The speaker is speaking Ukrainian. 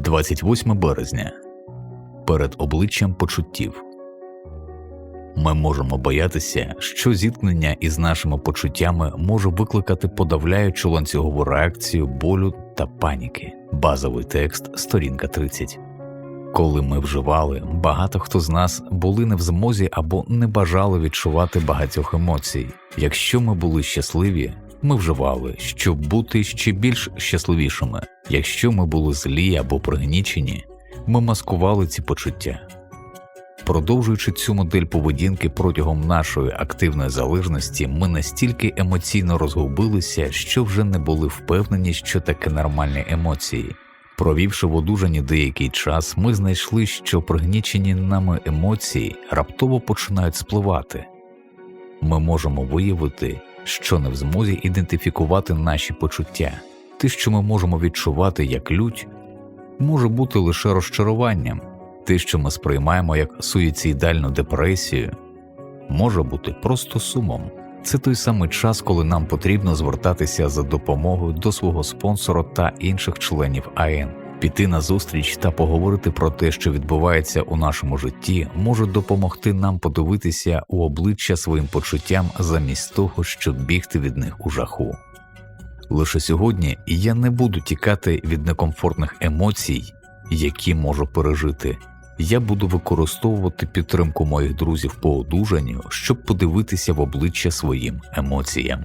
28 березня перед обличчям почуттів. Ми можемо боятися, що зіткнення із нашими почуттями може викликати подавляючу ланцюгову реакцію болю та паніки. Базовий текст, сторінка 30. Коли ми вживали, багато хто з нас були не в змозі або не бажали відчувати багатьох емоцій. Якщо ми були щасливі, ми вживали, щоб бути ще більш щасливішими. Якщо ми були злі або пригнічені, ми маскували ці почуття. Продовжуючи цю модель поведінки протягом нашої активної залежності, ми настільки емоційно розгубилися, що вже не були впевнені, що таке нормальні емоції. Провівши в одужанні деякий час, ми знайшли, що пригнічені нами емоції раптово починають спливати. Ми можемо виявити, що не в змозі ідентифікувати наші почуття. Те, що ми можемо відчувати як лють, може бути лише розчаруванням, те, що ми сприймаємо як суїцидальну депресію, може бути просто сумом. Це той самий час, коли нам потрібно звертатися за допомогою до свого спонсора та інших членів АН. Піти на зустріч та поговорити про те, що відбувається у нашому житті, може допомогти нам подивитися у обличчя своїм почуттям замість того, щоб бігти від них у жаху. Лише сьогодні я не буду тікати від некомфортних емоцій, які можу пережити. Я буду використовувати підтримку моїх друзів по одужанню, щоб подивитися в обличчя своїм емоціям.